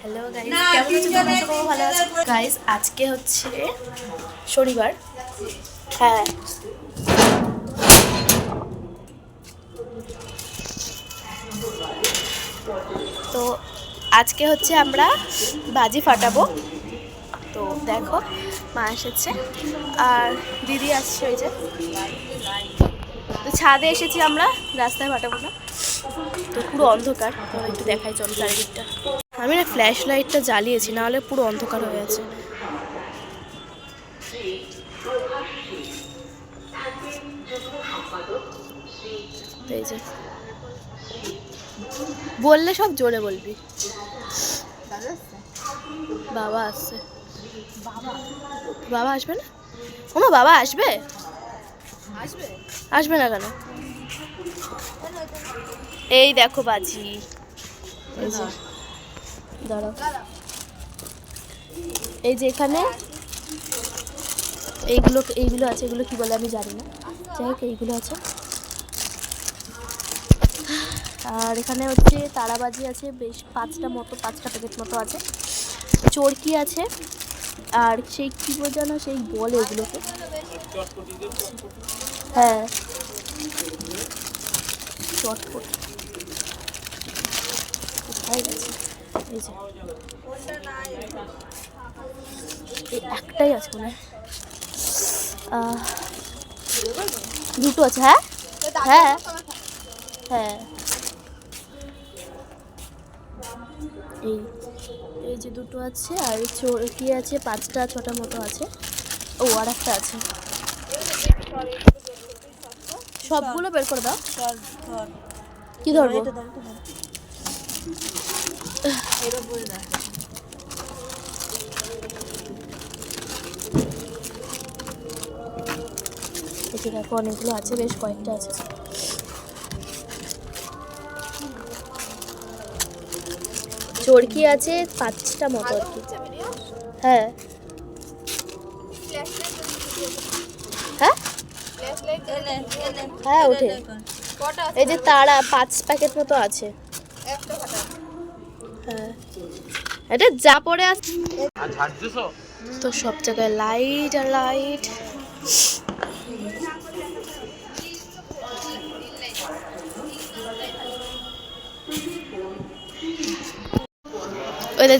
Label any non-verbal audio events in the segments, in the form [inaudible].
Hello guys কেমন আছো? তোমরা সবাই ভালো আছো। গাইস আজকে হচ্ছে শনিবার। হ্যাঁ। তো আজকে হচ্ছে আমরা বাজি ফাটাবো। তো দেখো মা এসেছে। আর দিদি আসছে ওই যে। তো ছাদে এসেছি আমরা রাস্তায় ফাটাবো না। তো পুরো অন্ধকার। একটু দেখাই চল চারিদিকটা। আমি না ফ্ল্যাশ লাইটটা জ্বালিয়েছি, নাহলে পুরো অন্ধকার হয়ে আছে। বললে সব জোরে বলবি। বাবা আসছে। বাবা আসবে না? ওমা, বাবা আসবে? আসবে আসবে না কেন? এই দেখো বাজি। দাঁড়াও। এই যে এখানে, এইগুলো এইগুলো আছে, এগুলো কি বলে আমি জানি না। যাই হোক, এইগুলো আছে। আর এখানে হচ্ছে তারাবাজি আছে, বেশ পাঁচটা মতো, পাঁচটা প্যাকেট মতো আছে। চরকি আছে, আর সেই কী বোঝানো সেই বলে এগুলোকে। হ্যাঁ। চটপট। কোথায় গেছে? এই যে। এই একটাই আছে মনে দুটো আছে হ্যাঁ? হ্যাঁ। হ্যাঁ। এই এই যে দুটো আছে আর চোরকি আছে? পাঁচটা ছটা মতো আছে। ও আর একটা আছে। সবগুলো বের করে দাও। কি ধরবো? এর উপরে দেখো। অনেকগুলো আছে বেশ কয়েকটা আছে। চরকি আছে পাঁচটা মতো আর কি। হ্যাঁ। হ্যাঁ? হ্যাঁ ওঠে। এই যে তারা পাঁচ প্যাকেট মতো আছে। এটা যা পড়ে আছে তো সব জায়গায় লাইট আর লাইট ওটা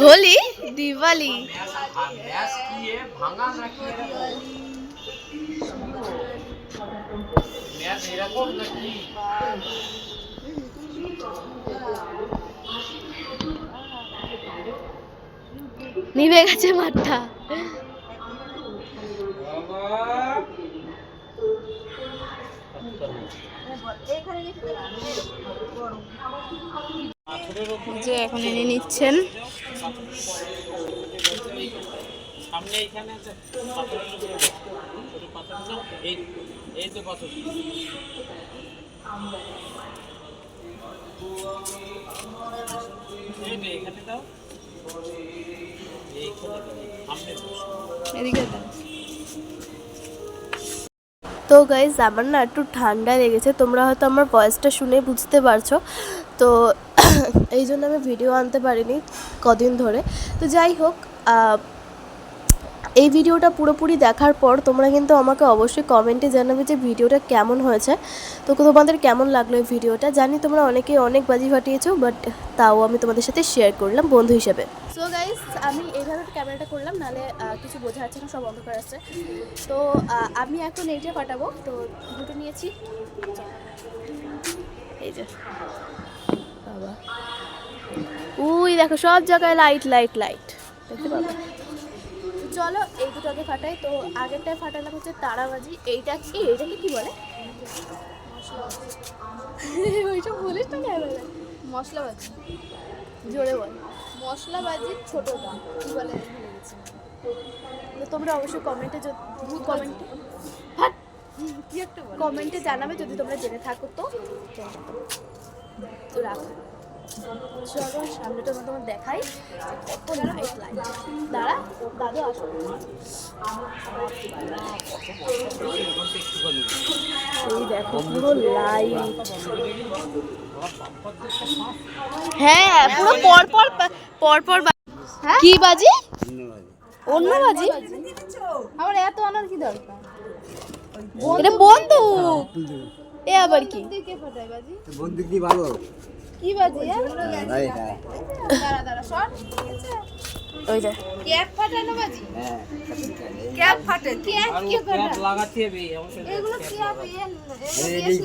হোলি দিওয়ালি। এরকম নিভে গেছে মাঠটা। যে এখন এনে নিচ্ছেন। সামনে এইখানে এই এই তো তো গাইজ আমার না একটু ঠান্ডা লেগেছে। তোমরা হয়তো আমার ভয়েসটা শুনে বুঝতে পারছ। তো [coughs] এই জন্য আমি ভিডিও আনতে পারিনি কদিন ধরে। তো যাই হোক এই ভিডিওটা পুরোপুরি দেখার পর তোমরা কিন্তু আমাকে অবশ্যই কমেন্টে জানাবে যে ভিডিওটা কেমন হয়েছে। তো তোমাদের কেমন লাগল এই ভিডিওটা? জানি তোমরা অনেকেই অনেক বাজি ফাটিয়েছো বাট তাও আমি তোমাদের সাথে শেয়ার করলাম বন্ধু হিসেবে। সো গাইস আমি এইভাবে ক্যামেরাটা করলাম, নাহলে কিছু বোঝা যাচ্ছে না, সব অন্ধকার আছে। তো আমি এখন এইটা পাঠাবো। তো দুটো নিয়েছি। এই যে। বাবা। উই, দেখো সব জায়গায় লাইট লাইট লাইট দেখতে পাবে? চলো এই দুটো আগে ফাটাই। তো আগেরটায় ফাটালাম হচ্ছে তারাবাজি। এইটা কি? এইটাকে কি বলে? ওইসব বলিস না কেন? মশলাবাজি। জোরে বল। মশলাবাজির ছোট দাম। কি বলে ভুলে গেছি। তো তোমরা অবশ্যই কমেন্টে কমেন্টে বল? কমেন্টে জানাবে যদি তোমরা জেনে থাকো তো। তো রাখো। চলো সামনেটা তোমার দেখাই কত লাইট লাইট দাঁড়া দাদু আসো। এই দেখো পুরো লাইট হ্যাঁ পুরো পর পর পর পর হ্যাঁ? কি বাজি? অন্য বাজি? আমার এত আনার কি দরকার? এটা বন্দুক? এ আবার কি কে বন্দুক দিয়ে ভালো। কি বাজি? ভাই হ্যাঁ দাঁড়া দাঁড়া শট ওই যে। ক্যাপ ফাটানো বাজি? হ্যাঁ ক্যাপ ফাটে ক্যাপ কে ক্যাপ লাগাতে হবে এগুলো এই ফাটবে এই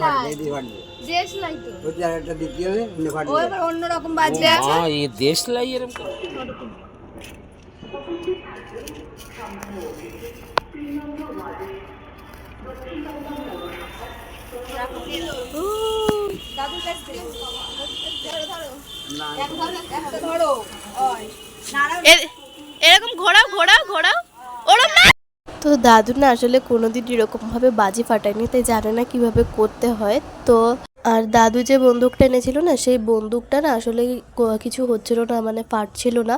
ড্রেস লাই তো। ওই একটা দিতে হবে অন্য ও ফাটবে। এবার অন্যরকম বাজি আছে? হ্যাঁ এই দেশ লাই এরকম করে। এরকম ঘোরাও ঘোরাও ঘোরাও। ওরম না। তো দাদু না আসলে কোনোদিন এরকমভাবে বাজি ফাটায়নি, তাই জানে না কীভাবে করতে হয়। তো আর দাদু যে বন্দুকটা এনেছিল না সেই বন্দুকটা না আসলে কিছু হচ্ছিল না মানে ফাটছিল না।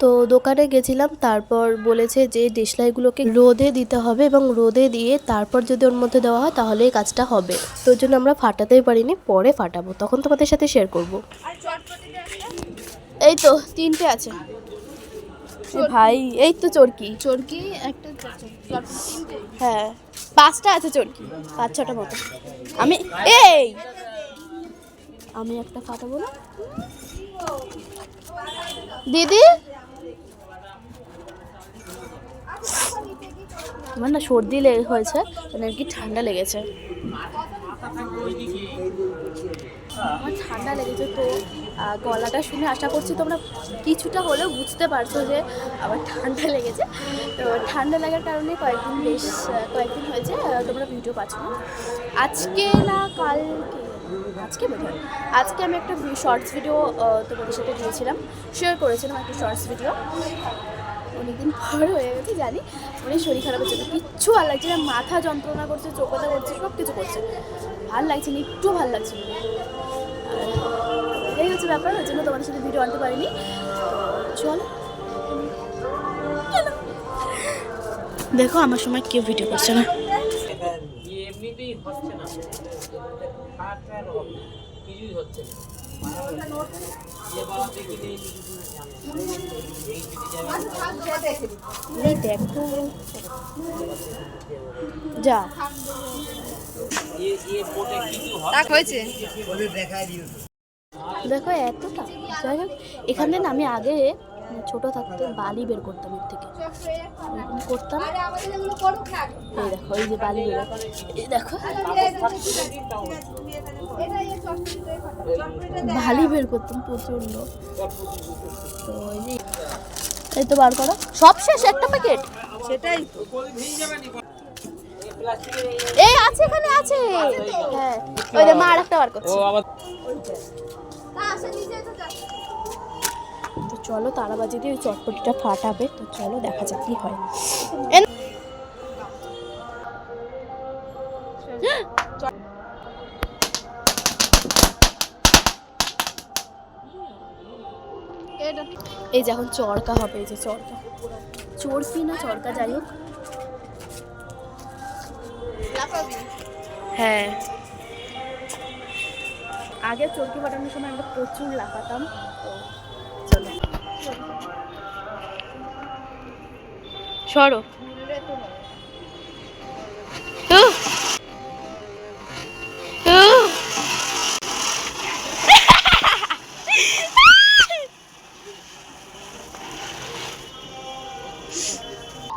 তো দোকানে গেছিলাম তারপর বলেছে যে দেশলাইগুলোকে রোদে দিতে হবে এবং রোদে দিয়ে তারপর যদি ওর মধ্যে দেওয়া হয় তাহলে এই কাজটা হবে। তো জন্য আমরা ফাটাতেই পারিনি পরে ফাটাবো। তখন তোমাদের সাথে শেয়ার করব। এই তো তিনটে আছে। ভাই এই তো চরকি। চরকি একটা হ্যাঁ। পাঁচটা আছে চরকি পাঁচ, ছটা মতো। আমি, এই! আমি একটা ফাটাবো না? দিদি? আমার না সর্দি লেগে হয়েছে মানে আর কি ঠান্ডা লেগেছে। আমার ঠান্ডা লেগেছে তো। গলাটা শুনে আশা করছি তোমরা কিছুটা হলেও বুঝতে পারছ যে আমার ঠান্ডা লেগেছে। তো ঠান্ডা লাগার কারণে কয়েকদিন বেশ, কয়েকদিন হয়েছে তোমরা ভিডিও পাচ্ছ না। আজকে না কালকে, আজকে বোধ হয়। আজকে আমি একটা শর্টস ভিডিও তোমাদের সাথে দিয়েছিলাম। শেয়ার করেছিলাম একটা শর্টস ভিডিও অনেকদিন পর হয়ে গেছে, জানি। অনেক শরীর খারাপের জন্য কিচ্ছু ভালো লাগছে না। মাথা যন্ত্রণা করছে, চোখ করছে সব কিছু করছে। ভালো লাগছে না, একটু ভালো লাগছে না। হচ্ছে ব্যাপার ওই জন্য তোমাদের সাথে ভিডিও আনতে পারিনি। চল। দেখো আমার সময় কেউ ভিডিও করছে না। এই এমনিতেই হচ্ছে না খাট আর হবে। কিছুই হচ্ছে না যে। দেখি কিছু হয়েছে। ওদের দেখাই দিও দেখো এতটা। যাই হোক এখানে না আমি আগে মানে ছোট থাকতে বালি বের করতাম এর থেকে। এরকম করতাম। এই দেখো এই যে বালি বের এই দেখো বালি বের করতাম প্রচণ্ড তো এই যে এই তো বার করো। সব শেষ একটা প্যাকেট সেটাই এই আছে এখানে আছে। হ্যাঁ ওই যে মা আরেকটা বার ও করছে তো চলো তারাবাজি দিয়ে ওই চটপটিটা ফাটাবে। তো চলো দেখা যাক কি হয়। এই যে এখন চরকা হবে এই যে চরকা। চরকি না চরকা যাই হোক। হ্যাঁ। আগে চরকি ফাটানোর সময় আমরা প্রচুর লাফাতাম। তো চলো। সরো!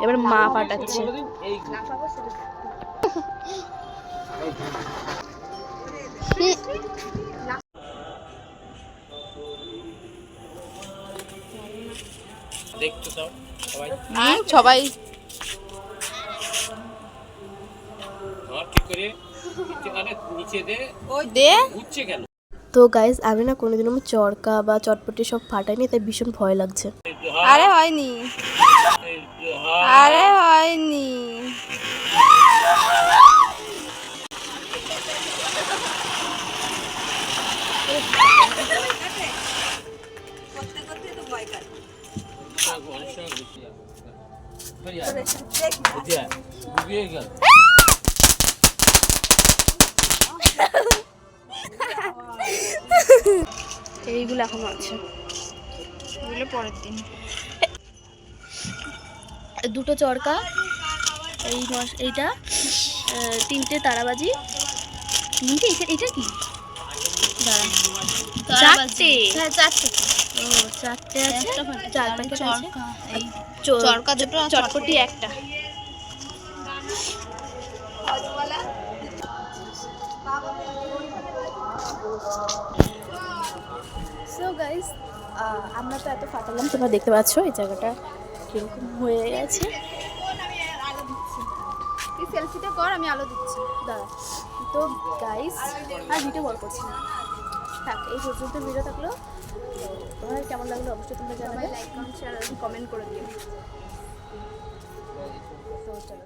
এবার মা পাঠাচ্ছে। দেখতে দাও সবাই। সবাই। ধর ঠিক করে? আরে নিচে দে। দে। উঠছে কেন? তো গাইজ আমি না কোনোদিনও আমি চরকা বা চটপটি সব ফাটাইনি তাই ভীষণ ভয় লাগছে। আরে হয়নি। আরে হয়নি। এই এইগুলো এখনও আছে। এগুলো পরের দিন। দুটো চরকা, এই মশ এইটা তিনটে তারাবাজি। তিনটে? এটা কি? দাঁড়া। চারটে? হ্যাঁ চারটে। ও চারটে আছে? চার প্যাকেট আছে? চরকা এই চ- চরকা দুটো চটপটি একটা। সো গাইস আমরা তো এত ফাটালাম তোমরা দেখতে পাচ্ছ এই জায়গাটা কীরকম হয়ে গেছে। তুই সেলফিটা কর আমি আলো দিচ্ছি। দাঁড়া। তো গাইস আর ভিডিও বল করছি না। থাক এই পর্যন্ত ভিডিও থাকল। তো তোমার কেমন লাগল অবশ্যই তোমরা জানাবে। লাইক কমেন্ট শেয়ার কমেন্ট করে দিও। তো চলো